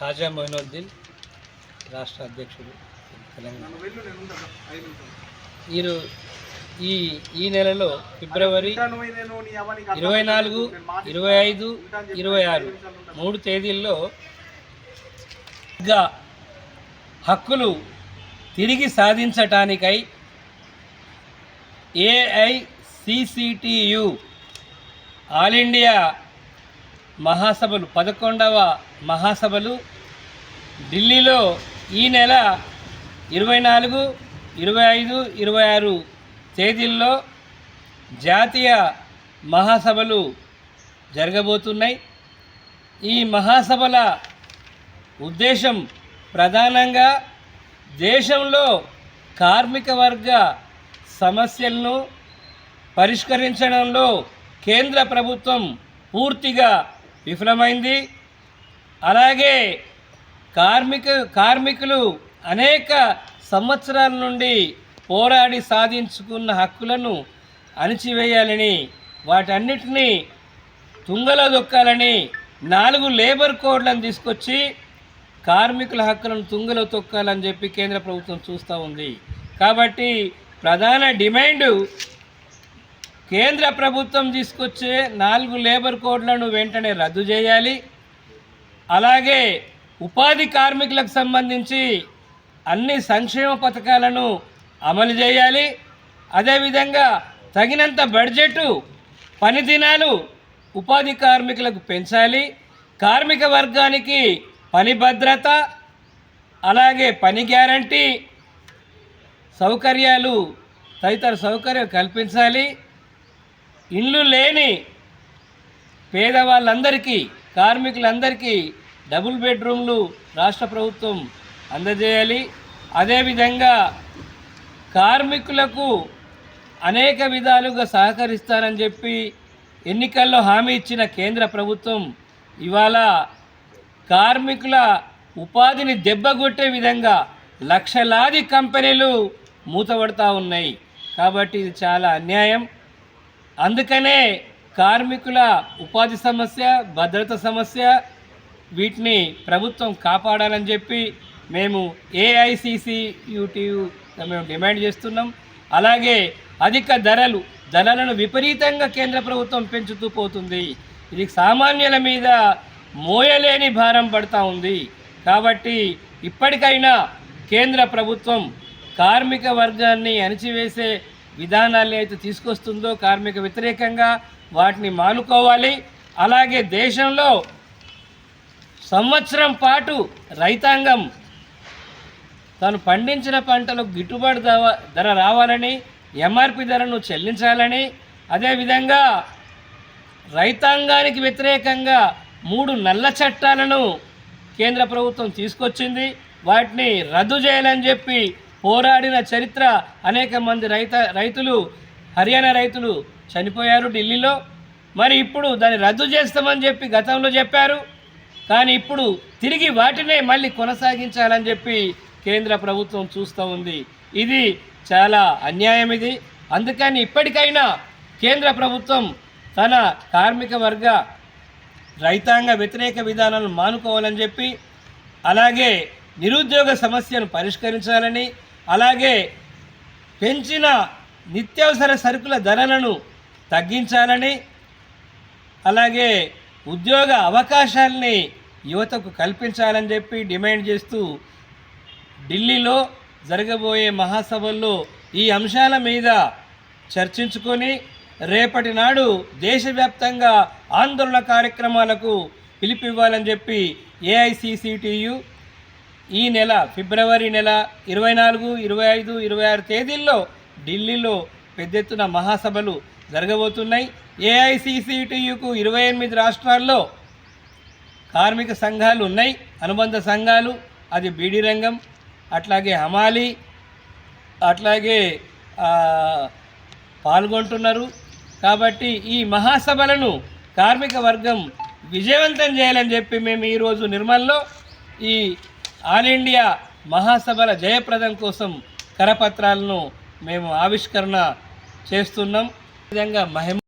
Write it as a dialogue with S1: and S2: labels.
S1: ఖాజా మొయినుద్దీన్ రాష్ట్ర అధ్యక్షుడు తెలంగాణ. ఈరో ఈ ఈ నెలలో ఫిబ్రవరి ఇరవై నాలుగు ఇరవై ఐదు ఇరవై ఆరు మూడు తేదీల్లో హక్కులు తిరిగి సాధించటానికై ఏఐసిసిటియు ఆల్ ఇండియా మహాసభలు పదకొండవ మహాసభలు ఢిల్లీలో ఈ నెల ఇరవై నాలుగు ఇరవై ఐదు ఇరవై ఆరు తేదీల్లో జాతీయ మహాసభలు జరగబోతున్నాయి. ఈ మహాసభల ఉద్దేశం ప్రధానంగా దేశంలో కార్మిక వర్గ సమస్యలను పరిష్కరించడంలో కేంద్ర ప్రభుత్వం పూర్తిగా విఫలమైంది. అలాగే కార్మిక కార్మికులు అనేక సంవత్సరాల నుండి పోరాడి సాధించుకున్న హక్కులను అణిచివేయాలని వాటన్నిటినీ తుంగలో దొక్కాలని నాలుగు లేబర్ కోడ్లను తీసుకొచ్చి కార్మికుల హక్కులను తుంగలో తొక్కాలని చెప్పి కేంద్ర ప్రభుత్వం చూస్తూ ఉంది. కాబట్టి ప్రధాన డిమాండ్ కేంద్ర ప్రభుత్వం తీసుకొచ్చే నాలుగు లేబర్ కోడ్లను వెంటనే రద్దు చేయాలి. అలాగే ఉపాధి కార్మికులకు సంబంధించి అన్ని సంక్షేమ పథకాలను అమలు చేయాలి. అదేవిధంగా తగినంత బడ్జెట్ పని దినాలు ఉపాధి కార్మికులకు పెంచాలి. కార్మిక వర్గానికి పని భద్రత అలాగే పని గ్యారంటీ సౌకర్యాలు తదితర సౌకర్యం కల్పించాలి. ఇల్లు లేని పేదవాళ్ళందరికీ కార్మికులందరికీ డబుల్ బెడ్రూమ్లు రాష్ట్ర ప్రభుత్వం అందజేయాలి. అదేవిధంగా కార్మికులకు అనేక విధాలుగా సహకరిస్తారని చెప్పి ఎన్నికల్లో హామీ ఇచ్చిన కేంద్ర ప్రభుత్వం ఇవాళ కార్మికుల ఉపాధిని దెబ్బగొట్టే విధంగా లక్షలాది కంపెనీలు మూతపడతా ఉన్నాయి. కాబట్టి ఇది చాలా అన్యాయం. అందుకనే కార్మికుల ఉపాధి సమస్య భద్రత సమస్య వీటిని ప్రభుత్వం కాపాడాలని చెప్పి మేము ఏఐసిసియుటియు మేము డిమాండ్ చేస్తున్నాం. అలాగే అధిక ధరలు ధరలను విపరీతంగా కేంద్ర ప్రభుత్వం పెంచుతూ పోతుంది. ఇది సామాన్యుల మీద మోయలేని భారం పడతా ఉంది. కాబట్టి ఇప్పటికైనా కేంద్ర ప్రభుత్వం కార్మిక వర్గాన్ని అణిచివేసే విధానాలు అయితే తీసుకొస్తుందో కార్మిక వ్యతిరేకంగా వాటిని మానుకోవాలి. అలాగే దేశంలో సంవత్సరం పాటు రైతాంగం తను పండించిన పంటలకు గిట్టుబాటు ధర రావాలని ఎంఆర్పి ధరను చెల్లించాలని అదేవిధంగా రైతాంగానికి వ్యతిరేకంగా మూడు నల్ల చట్టాలను కేంద్ర ప్రభుత్వం తీసుకొచ్చింది. వాటిని రద్దు చేయాలని చెప్పి పోరాడిన చరిత్ర అనేక మంది రైత రైతులు హర్యానా రైతులు చనిపోయారు ఢిల్లీలో. మరి ఇప్పుడు దాన్ని రద్దు చేస్తామని చెప్పి గతంలో చెప్పారు. కానీ ఇప్పుడు తిరిగి వాటినే మళ్ళీ కొనసాగించాలని చెప్పి కేంద్ర ప్రభుత్వం చూస్తూ ఉంది. ఇది చాలా అన్యాయం ఇది. అందుకని ఇప్పటికైనా కేంద్ర ప్రభుత్వం తన కార్మిక వర్గ రైతాంగ వ్యతిరేక విధానాలను మానుకోవాలని చెప్పి అలాగే నిరుద్యోగ సమస్యను పరిష్కరించాలని అలాగే పెంచిన నిత్యావసర సరుకుల ధరలను తగ్గించాలని అలాగే ఉద్యోగ అవకాశాలని యువతకు కల్పించాలని చెప్పి డిమాండ్ చేస్తూ ఢిల్లీలో జరగబోయే మహాసభల్లో ఈ అంశాల మీద చర్చించుకొని రేపటి నాడు దేశవ్యాప్తంగా ఆందోళన కార్యక్రమాలకు పిలిపివ్వాలని చెప్పి ఏఐసిసిటియు ఈ నెల ఫిబ్రవరి నెల ఇరవై నాలుగు ఇరవై ఐదు ఇరవై ఆరు తేదీల్లో ఢిల్లీలో పెద్ద ఎత్తున మహాసభలు జరగబోతున్నాయి. ఏఐసిసిటియుకు ఇరవై ఎనిమిది రాష్ట్రాల్లో కార్మిక సంఘాలు ఉన్నాయి. అనుబంధ సంఘాలు అది బీడీ రంగం అట్లాగే హమాలి అట్లాగే పాల్గొంటున్నారు. కాబట్టి ఈ మహాసభలను కార్మిక వర్గం విజయవంతం చేయాలని చెప్పి మేము ఈరోజు నిర్మల్లో ఈ ఆల్ ఇండియా మహాసభల జయప్రదం కోసం కరపత్రాలను మేము ఆవిష్కరణ చేస్తున్నాం. విధంగా మహిమ